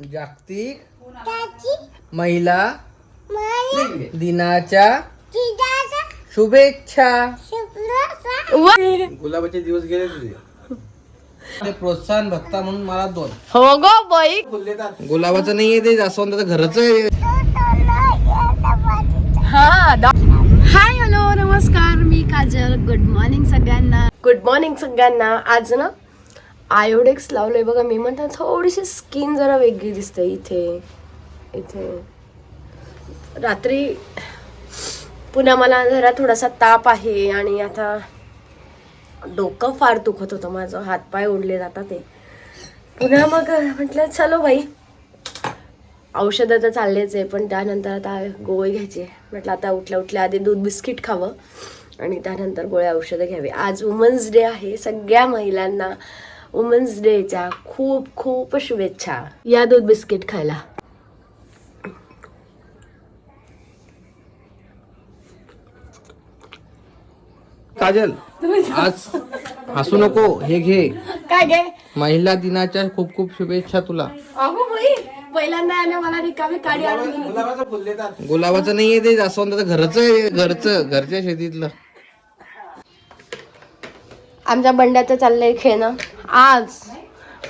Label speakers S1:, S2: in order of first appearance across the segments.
S1: जागतिक महिला दिनाच्या शुभेच्छा. गुलाबाचे दिवस गेले तुझे. ते प्रोत्साहन भत्ता म्हणून मला दोन.
S2: हो गो बाई.
S1: गुलाबाचं नाहीये ते जास्वंदाचं घरच
S2: हा हाय हॅलो नमस्कार. मी काजल. गुड मॉर्निंग सगळ्यांना. गुड मॉर्निंग सगळ्यांना. आज ना आयोडेक्स लावलंय. बघा मी म्हणते थोडीशी स्किन जरा वेगळी दिसते इथे. इथे. रात्री पुन्हा मला जरा थोडासा ताप आहे आणि आता डोकं फार दुखत होतं माझं. हातपाय ओढले जातात ते. पुन्हा मग म्हटलं चलो बाई औषधं तर चाललेच आहे पण त्यानंतर आता गोळी घ्यायची आहे. म्हटलं आता उठल्या उठल्या आधी दूध बिस्किट खावं आणि त्यानंतर गोळ्या औषधं घ्यावी. आज वुमन्स डे आहे. सगळ्या महिलांना वुमन्स डेच्या खूप खूप शुभेच्छा. या दूध बिस्किट खायला.
S1: काजल आज हसू नको हे घे.
S2: काय गे
S1: महिला दिनाच्या खूप खूप शुभेच्छा तुला.
S2: अगो बाई पहिल्यांदा आल्या मला रिकामी काडी आणून दिली.
S1: गुलाबाचं नाहीये ते जास्वंदाचं घरच आहे घरचं घरच्या शेतीतलं.
S2: आमच्या बंड्याचं चाललंय खेळणं. आज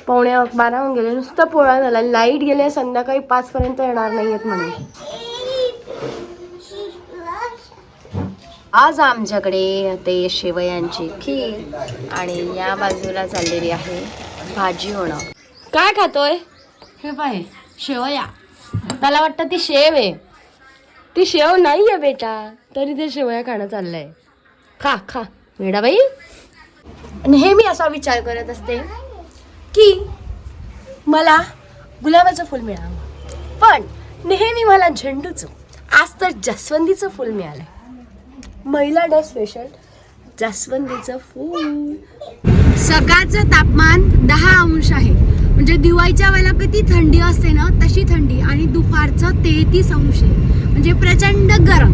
S2: पावणे बारा होऊन गेले. नुसतं पोळा झाला. लाइट गेले संध्याकाळी पाच पर्यंत येणार नाहीयेत म्हणे. आज आमच्याकडे ते शेवयांची खीर आणि या बाजूला चाललेली आहे भाजी होणं काय खातोय? हे पाय शेवया. त्याला वाटतं ती शेव आहे. ती शेव नाही आहे बेटा. तरी ते शेवया खाणं चाललंय. खा खा. वेडाबाई नेहमी असा विचार करत असते की मला गुलाबाचं फुल मिळावं. पण नेहमी मला झेंडूचं आज तर जास्वंदीचं फुल आहे महिला डे स्पेशल जास्वंदीचं फूल. सकाळचं तापमान दहा अंश आहे. म्हणजे दिवाळीच्या वेळेला किती थंडी असते ना तशी थंडी. आणि दुपारचं तेहतीस अंश आहे. म्हणजे प्रचंड गरम.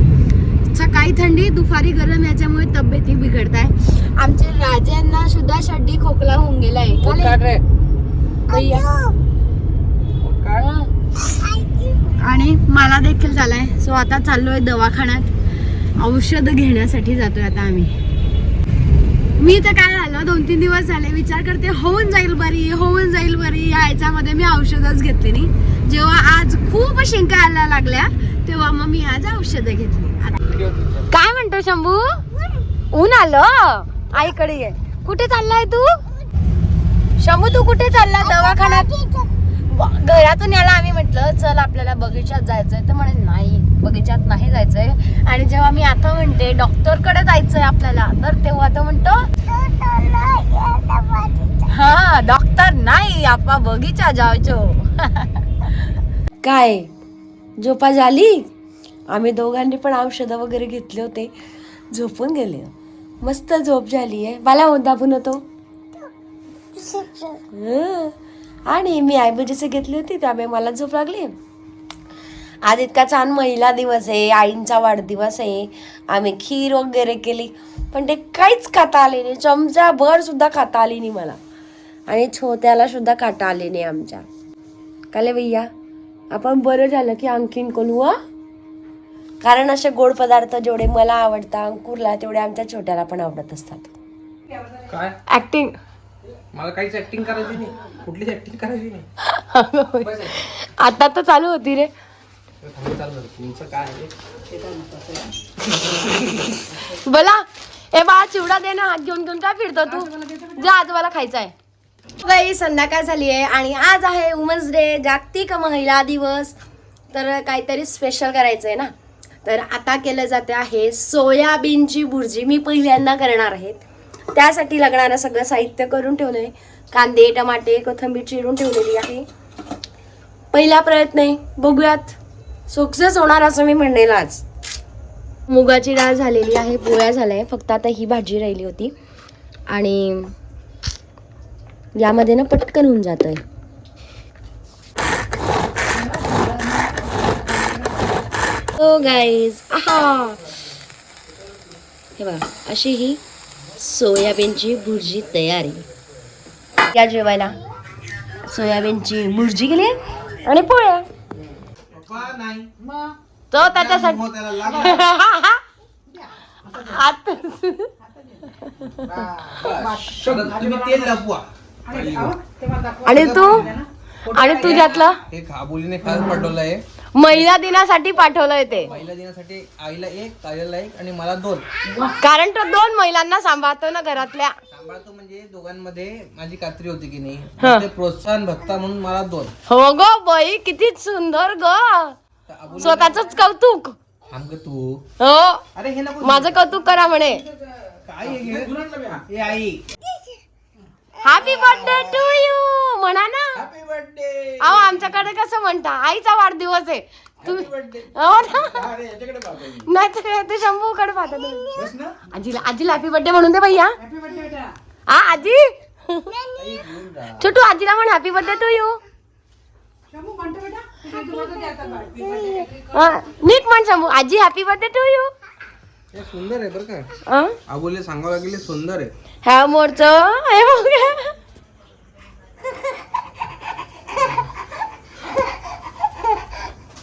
S2: सकाळी थंडी दुपारी गरम याच्यामुळे तब्येती बिघडत आहे आमच्या राजांना सुद्धा शड्डी खोकला होऊन रे? भैया. आणि मला देखील झालाय. सो आता चाललोय दवाखान्यात. औषध घेण्यासाठी जातोय आता आम्ही. मी तर काय झालं? दोन तीन दिवस झाले. विचार करते होऊन जाईल बरी होऊन जाईल बरी. या ह्याच्यामध्ये मी औषधच घेतली नाही. जेव्हा आज खूप शिंका यायला लागल्या तेव्हा मग मी आज औषधं घेतली. काय म्हणतो शंभू? ऊन आलं? आईकडे ये. कुठे चाललाय तू? शंभू तू कुठे चालला? दवाखान्यात? घरातून याला आम्ही म्हटलं चल आपल्याला बगीचात जायचंय. तर म्हणे नाही बगीचात नाही जायचंय. आणि जेव्हा मी आता म्हणते डॉक्टरकडे जायचंय आपल्याला. तर तेव्हा तो म्हणतो हा डॉक्टर नाही आपा बगीचा जायचो. काय? झोपा झाली? आम्ही दोघांनी पण औषधं वगैरे घेतले होते. झोपून गेले. मस्त झोप झाली आहे. मला हो, दाबून पण होतो आणि मी आयबीडीचे घेतली होती त्यामुळे मला झोप लागली. आज इतका छान महिला दिवस आहे आईंचा वाढदिवस आहे. आम्ही खीर वगैरे केली. पण ते काहीच खाता आले नाही. चमचा भर सुद्धा खाता आली नाही मला. आणि छोट्याला सुद्धा खाता आले नाही आमच्या. काले भैया आपण बरं झालं की आणखीन कोण हा? कारण असे गोड पदार्थ जेवढे मला आवडतात अंकुरला तेवढे आमच्या छोट्याला पण आवडत असतात.
S1: काय?
S2: ऍक्टिंग
S1: मला काहीच ऍक्टिंग करायची नाही. कुठलीच ऍक्टिंग करायची नाही.
S2: आता तर चालू होती रे.
S1: थांबा, चालू झालं. तुमचं काय आहे
S2: बोला. ए बा चिवडा दे ना. हात घेऊन घेऊन काय फिरतो तू? जा आजोबाला खायचा आहे बाई संध्याकाळ झाली आहे आणि आज आहे वुमन्स डे जागतिक महिला दिवस. तर काहीतरी स्पेशल करायचं आहे ना? तर आता केलं जाते आहे सोयाबीनची भुर्जी. मी पहिल्यांदा करणार आहेत त्यासाठी लागणारं सगळं साहित्य करून ठेवलं आहे कांदे टमाटे कोथिंबीर चिरून ठेवलेली आहे. पहिला प्रयत्न आहे बघूयात. सक्सेस होणार असं मी म्हणेल आज. मुगाची डाळ झालेली आहे पोळ्या झाल्या आहे फक्त आता ही भाजी राहिली होती. आणि यामध्ये ना पटकन होऊन जात आहे हो गाईज आहा हे बघा अशी ही सोयाबीनची भुर्जी तयारी. या जेवायला. सोयाबीनची भुर्जी केली आहे आणि पोळ्या. तो त्याच्यासाठी. आता आणि तू? आणि तुझ्यातलं
S1: हे खाबोलीने खास पाठवलं आहे
S2: महिला दिनासाठी पाठवलंय ते.
S1: महिला दिनासाठी आईला एक ताईला एक आणि मला दोन.
S2: कारण तो दोन महिलांना सांभाळतो ना घरातल्या.
S1: सांभाळतो म्हणजे दोघांमध्ये माझी कात्री होती की नाही. ते प्रोत्साहन भत्ता म्हणून मला दोन.
S2: हो ग बाई किती सुंदर ग.
S1: तर
S2: स्वतःच कौतुक.
S1: थांब ग तू.
S2: हो.
S1: अरे हे नको
S2: माझं कौतुक करा म्हणे.
S1: काय हे? घे? आई.
S2: हॅपी बर्थडे आमच्याकडे कसं म्हणता? आईचा वाढदिवस आहे. तुम्ही हो ना? नाही तर ते शंभूकडे पाहता तुम्ही.
S1: बस ना.
S2: आजीला आजीला हॅपी बर्थडे म्हणून दे भैया. हा आजी. छोटू आजीला म्हण हॅपी बर्थडे टू यू नीट म्हण शंभू. आजी हॅपी बर्थडे टू यू
S1: हे सुंदर आहे बरं का. आबोली सांगावं लागेल सुंदर आहे.
S2: ह्या मोरच हे बघ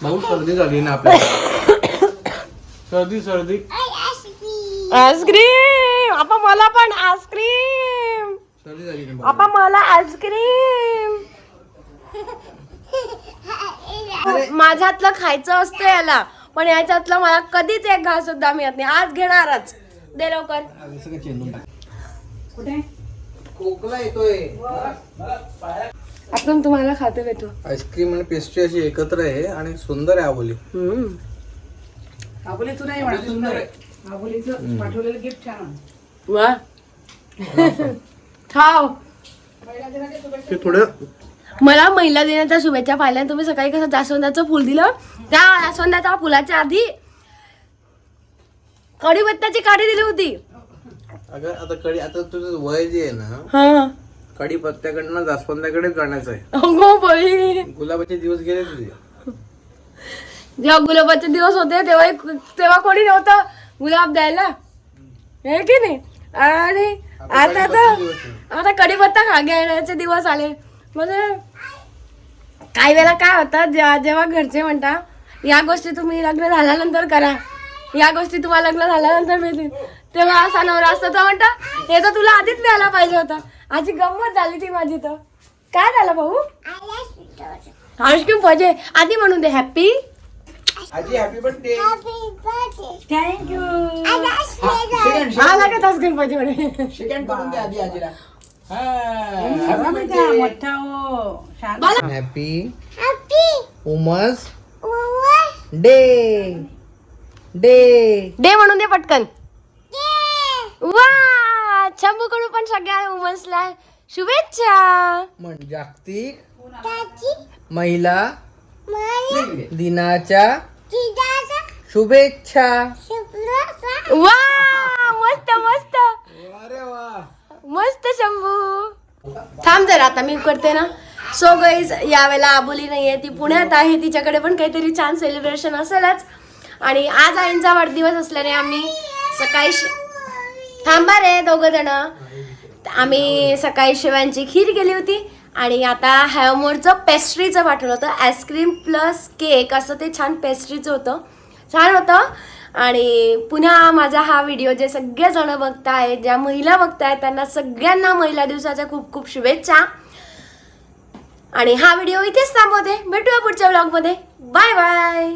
S1: भाऊ सर्दी झाली ना आपल्याला. सर्दी सर्दी.
S2: आईस्क्रीम. आपा मला पण आईस्क्रीम.
S1: सर्दी झाली ना
S2: आपा मला आईस्क्रीम. माझ्यातलं खायचं असतं याला. पण याच्यातलं मला कधीच एक घास सुद्धा मिळत नाही. आज घेणारच. दे लवकर.
S1: टाक. खोकला येतोय.
S2: आपण तुम्हाला खाते भेटू.
S1: आईस्क्रीम आणि पेस्ट्री अशी एकत्र आहे आणि सुंदर आहे आबोली.
S3: आबोली तू नाही म्हणा सुंदर आहे. आबोलीचं पाठवलेलं गिफ्ट छान
S2: वा. खाव
S1: ते थोडं
S2: मला महिला दिनाच्या शुभेच्छा पाहिल्या तुम्ही सकाळी कसं जास्वंदाचं फुल दिलं? त्या जास्वंदाच्या फुलाच्या आधी कढीपत्त्याची काडी दिली होती.
S1: अगं आता कडी आता तुझं वय जे आहे ना
S2: हा.
S1: कडी पत्त्याकडनं जास्वंदाकडेच जाण्याचं आहे.
S2: अगो बाई.
S1: गुलाबाचे दिवस गेले तुझे.
S2: जेव्हा गुलाबाचे दिवस होते तेव्हा तेव्हा कोणी नव्हतं गुलाब द्यायला. हे की नाही? आणि आता तर आता कढीपत्ता खा घेण्याचे दिवस आले. म्हणजे काही वेळा काय होतं जेव्हा जेव्हा घरचे म्हणता या गोष्टी तुम्ही लग्न झाल्यानंतर करा. या गोष्टी तुम्हाला लग्न झाल्यानंतर मिळतील. तेव्हा असा नवरा असतो तो म्हणता हे तर तुला आधीच मिळायला पाहिजे होतं. आजी गंमत झाली ती माझी तर. काय झालं भाऊ? आईस्क्रीम पाहिजे आधी म्हणून दे हॅपी
S1: आजी हॅपी बर्थडे
S3: थँक्यू
S2: हा लागत आईस्क्रीम पाहिजे म्हणे?
S1: सेकंड करून दे आधी आजीला.
S3: मोठा हो.
S1: हॅपी उमस डे डे
S2: डे म्हणून दे पटकन. छंबूकडून पण सगळ्या उमसला शुभेच्छा.
S1: म्हण जागतिक महिला दिनाच्या शुभेच्छा.
S2: वा मस्त मस्त.
S1: अरे वा.
S2: मस्त शंभू. थांब जरा आता मी करते ना. सो गाईज यावेळेला आबोली नाहीये ती पुण्यात आहे. तिच्याकडे पण काहीतरी छान सेलिब्रेशन असेलच. आणि आज आईंचा वाढदिवस असल्याने आम्ही सकाळी थांबा रे दोघं जण आम्ही सकाळी शिवांची खीर केली होती आणि आता हॅवमोरचं पेस्ट्रीचं पाठवलं होतं. आईस्क्रीम प्लस केक असं ते छान पेस्ट्रीचं होतं. छान होतं. आणि पुन्हा माझा हा व्हिडिओ जे सगळेजण बघतायत ज्या महिला बघतायत त्यांना सगळ्यांना महिला दिवसाच्या खूप खूप शुभेच्छा. आणि हा व्हिडिओ इथेच थांबवते. भेटूया पुढच्या ब्लॉगमध्ये बाय बाय.